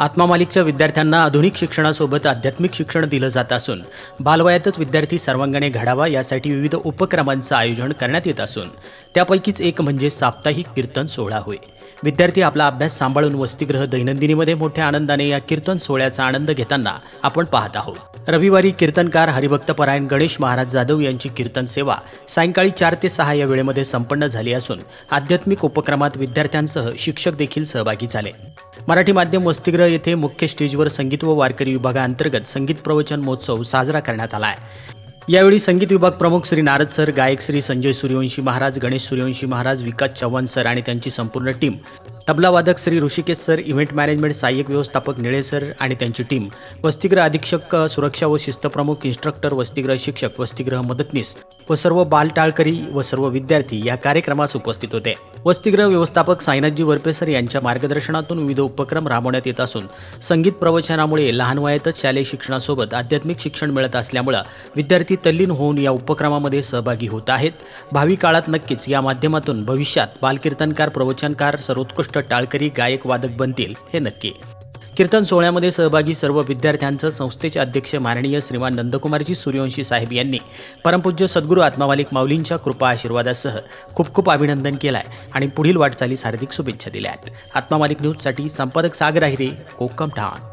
आत्मा मालिकच्या विद्यार्थ्यांना आधुनिक शिक्षणासोबत आध्यात्मिक शिक्षण दिलं जात असून बालवयातच विद्यार्थी सर्वांगाने घडावा यासाठी विविध उपक्रमांचं आयोजन करण्यात येत असून त्यापैकीच एक म्हणजे साप्ताहिक कीर्तन सोहळा होय. विद्यार्थी आपला अभ्यास सांभाळून वसतिगृह दैनंदिनीमध्ये मोठ्या आनंदाने या कीर्तन सोहळ्याचा आनंद घेताना आपण पाहत आहोत. रविवारी कीर्तनकार हरिभक्तपरायण गणेश महाराज जाधव यांची कीर्तन सेवा सायंकाळी चार ते सहा या वेळेमध्ये संपन्न झाली असून आध्यात्मिक उपक्रमात विद्यार्थ्यांसह शिक्षक देखील सहभागी झाले. मराठी माध्यम वसतिगृह येथे मुख्य स्टेजवर संगीत व वारकरी विभागाअंतर्गत संगीत प्रवचन महोत्सव साजरा करण्यात आला आहे. यावेळी संगीत विभाग प्रमुख श्री नारद सर गायक श्री संजय सूर्यवंशी महाराज गणेश सूर्यवंशी महाराज विकास चव्हाण सर आणि त्यांची संपूर्ण टीम तबलावादक Shri Hrishikesh sir event management सहाय्यक व्यवस्थापक निळे सर आणि त्यांची टीम वसतिगृह अधीक्षक सुरक्षा व शिस्तप्रमुख इन्स्ट्रक्टर वसतिगृह शिक्षक वसतिगृह मदतनीस व सर्व बालटाळकरी व सर्व विद्यार्थी या कार्यक्रमास उपस्थित होते. वसतिगृह व्यवस्थापक साईनाथजी वरपे सर यांच्या मार्गदर्शनातून विविध उपक्रम राबवण्यात येत असून संगीत प्रवचनामुळे लहान वयातच शालेय शिक्षणासोबत आध्यात्मिक शिक्षण मिळत असल्यामुळं विद्यार्थी तल्लीन होऊन या उपक्रमामध्ये सहभागी होत आहेत. भावी काळात नक्कीच या माध्यमातून भविष्यात बालकीर्तनकार प्रवचनकार सर्वोत्कृष्ट टाळकरी गायक वादक बनतील हे नक्की. कीर्तन सोहळ्यामध्ये सहभागी सर्व विद्यार्थ्यांचं संस्थेचे अध्यक्ष माननीय श्रीमान नंदकुमारजी सूर्यवंशी साहेब यांनी परमपूज्य सद्गुरू आत्मावालिक माऊलींच्या कृपा आशीर्वादासह खूप खूप अभिनंदन केलं आहे आणि पुढील वाटचालीस हार्दिक शुभेच्छा दिल्या आहेत आत्मावालिक न्यूजसाठी संपादक सागर आहिरे कोकम ठाण.